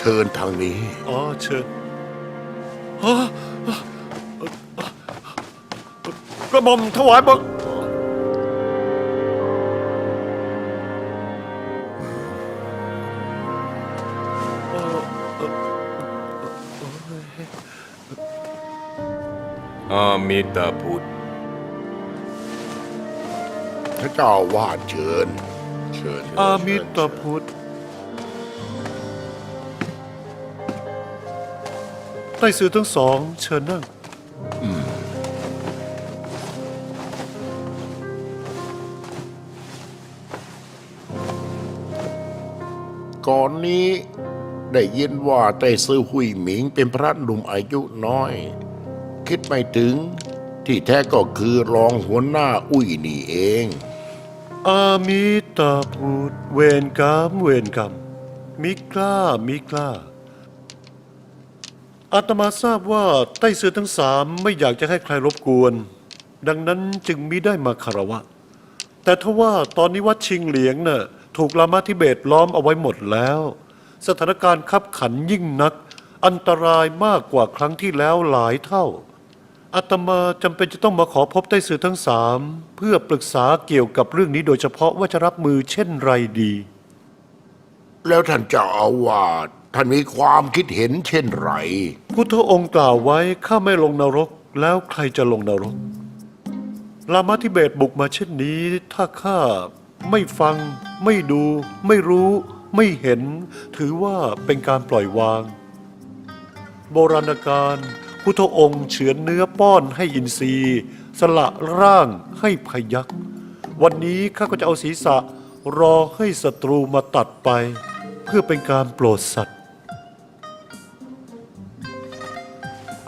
ชิญทางนี้ อ๋อเชิญกระหม่อมถวายบังอามิตาพุทธพระเจ้าวาดเชิญ เชิญอามิตรพุทธ ใต้สื่อทั้งสองเชิญนั่ง ก่อนนี้ได้ยินว่าไต้ซื่อหุยหมิงเป็นพระหนุ่มอายุน้อย คิดไม่ถึงที่แท้ก็คือรองหัวหน้าอุ้ยนี่เอง อามิตาพุทธเวรกรรมเวรกรรมมิกล้ามิกล้า อาตมาทราบว่าใต้เสือทั้งสามไม่อยากจะให้ใครรบกวน ดังนั้นจึงมิได้มาคารวะ แต่ทว่าตอนนี้วัดชิงเหลียงน่ะถูกลามาธิเบตล้อมเอาไว้หมดแล้ว สถานการณ์คับขันยิ่งนัก อันตรายมากกว่าครั้งที่แล้วหลายเท่าอาตมาจำเป็นจะต้องมาขอพบไต้สื่อทั้งสามเพื่อปรึกษาเกี่ยวกับเรื่องนี้โดยเฉพาะว่าจะรับมือเช่นไรดี แล้วท่านเจ้าอาวาสท่านมีความคิดเห็นเช่นไร พุทธองค์กล่าวไว้ข้าไม่ลงนรกแล้วใครจะลงนรก ลามาธิเบตบุกมาเช่นนี้ ถ้าข้าไม่ฟัง ไม่ดู ไม่รู้ ไม่เห็น ถือว่าเป็นการปล่อยวาง โบราณการพุทธองค์เฉือนเนื้อป้อนให้อินทรีย์ สละร่างให้พยักวันนี้ข้าก็จะเอาศีรษะรอให้ศัตรูมาตัดไป เพื่อเป็นการโปรดสัตว์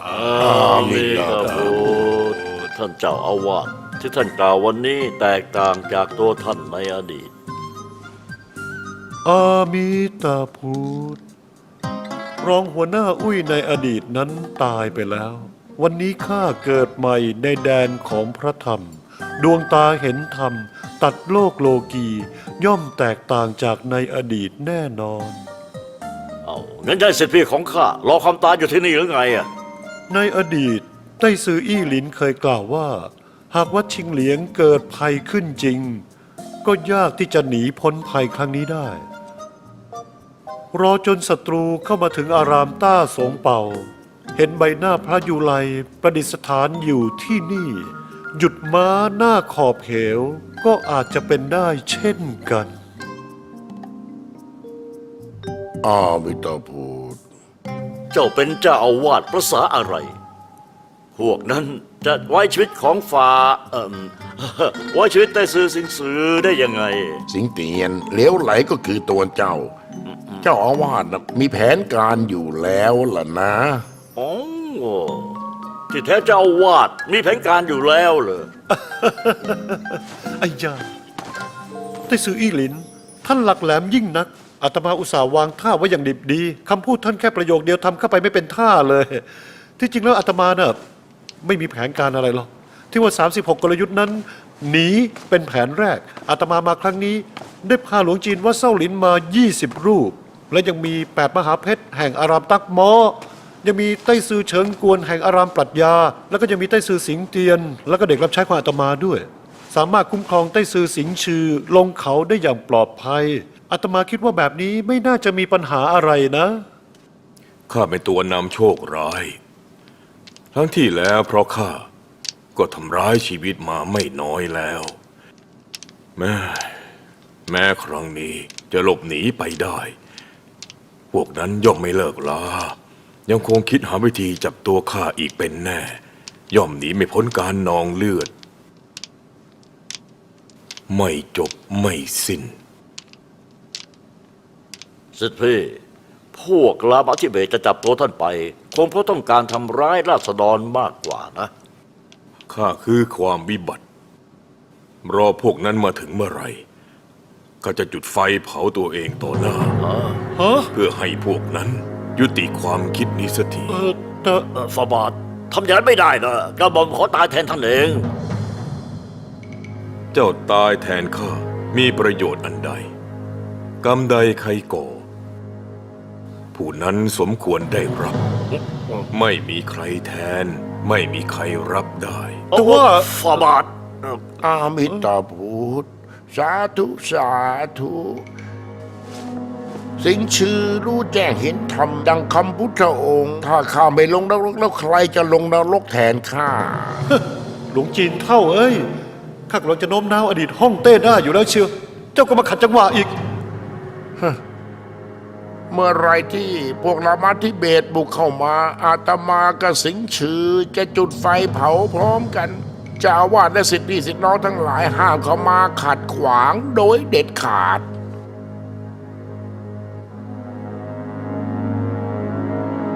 อามิตาพุทธท่านเจ้าอาวาสที่ท่านกล่าววันนี้แตกต่างจากตัวท่านในอดีต อามิตาพุทธรองหัวหน้าอุ้ยในอดีตนั้นตายไปแล้ว วันนี้ข้าเกิดใหม่ในแดนของพระธรรม ดวงตาเห็นธรรม ตัดโลกโลกีย่อมแตกต่างจากในอดีตแน่นอน เอางั้นยายสิทธิพี่ของข้ารอความตายอยู่ที่นี่หรือไงอะ ในอดีตไต้ซืออี้หลินเคยกล่าวว่า หากวัดชิงเหลียงเกิดภัยขึ้นจริง ก็ยากที่จะหนีพ้นภัยครั้งนี้ได้ รอจนศัตรูเข้ามาถึงอารามต้าสงเป่า เห็นใบหน้าพระยุไลประดิษฐานอยู่ที่นี่ หยุดม้าหน้าขอบเหวก็อาจจะเป็นได้เช่นกัน อามิตาพุทธ เจ้าเป็นเจ้าอาวาสภาษาอะไร พวกนั้นจะไว้ชีวิตของฝ่าเอ่มไว้ชีวิตใต้ซื้อสิงสือได้ยังไง สิงเตียนเหลวไหลก็คือตัวเจ้า เจ้าอาวาสน่ะมีแผนการอยู่แล้วล่ะนะ อ๋อที่แท้เจ้าอาวาสมีแผนการอยู่แล้วเหรอ ไอ้ยาไต้ซืออี้หลิน ท่านหลักแหลมยิ่งนัก อาตมาอุตส่าห์วางท่าไว้อย่างดิบดีคำพูดท่านแค่ประโยคเดียวทำเข้าไปไม่เป็นท่าเลย ที่จริงแล้วอาตมาเน่ะไม่มีแผนการอะไรหรอกที่ว่า 36 กลยุทธ์นั้นหนีเป็นแผนแรกอาตมามาครั้งนี้ ได้พาหลวงจีนวัดเส้าหลินมา 20 รูป และยังมี 8 มหาเพชรแห่งอารามตักมอยังมีไต้ซือเฉิงกวนแห่งอารามปรัชญา แล้วก็ยังมีไต้ซือสิงเตียน แล้วก็เด็กรับใช้ของอาตมาด้วย สามารถคุ้มครองไต้ซือสิงชื่อลงเขาได้อย่างปลอดภัย อาตมาคิดว่าแบบนี้ไม่น่าจะมีปัญหาอะไรนะ ข้าเป็นตัวนำโชคร้าย ทั้งที่แล้วเพราะข้าก็ทำร้ายชีวิตมาไม่น้อยแล้ว แม้แม้ครั้งนี้จะหลบหนีไปได้ พวกนั้นย่อมไม่เลิกลายังคงคิดหาวิธีจับตัวข้าอีกเป็นแน่ ย่อมหนีไม่พ้นการนองเลือด ไม่จบไม่สิ้น สิทธิพี่พวกลามาธิเบตจะจับตัวท่านไป คงเพราะต้องการทำร้ายราษฎรมากกว่านะ ข้าคือความวิบัติ รอพวกนั้นมาถึงเมื่อไหร่ก็จะจุดไฟเผาตัวเองต่อหน้า ฮะเพื่อให้พวกนั้นยุติความคิดนี้สักที เออแต่เอ่อฟาบาททำอย่างนั้นไม่ได้นะกระหม่อมขอตายแทนท่านเอง เจ้าตายแทนข้ามีประโยชน์อันใด กรรมใดใครก่อ ผู้นั้นสมควรได้รับ ไม่มีใครแทน ไม่มีใครรับได้ แต่ว่าฟาบาทเอ่ออามิตาพุทธสาธุสาธุสิงชื่อรู้แจ้งเห็นธรรมดังคำพุทธองค์ ถ้าข้าไม่ลงนรกแล้วใครจะลงนรกแทนข้า หลวงจีนเท่าเอ้ย ข้ากำลังจะโน้มน้าวอดีตห้องเต้ได้อยู่แล้วเชียว เจ้าก็มาขัดจังหวะอีก เมื่อไรที่พวกรามาธิเบตบุกเข้ามาอาตมากับสิงชื่อจะจุดไฟเผาพร้อมกันจะอาวาสและสิทธิสิทธิน้องทั้งหลายห้ามเขามาขัดขวางโดยเด็ดขาด